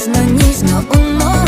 ніжно, ніжно у ночі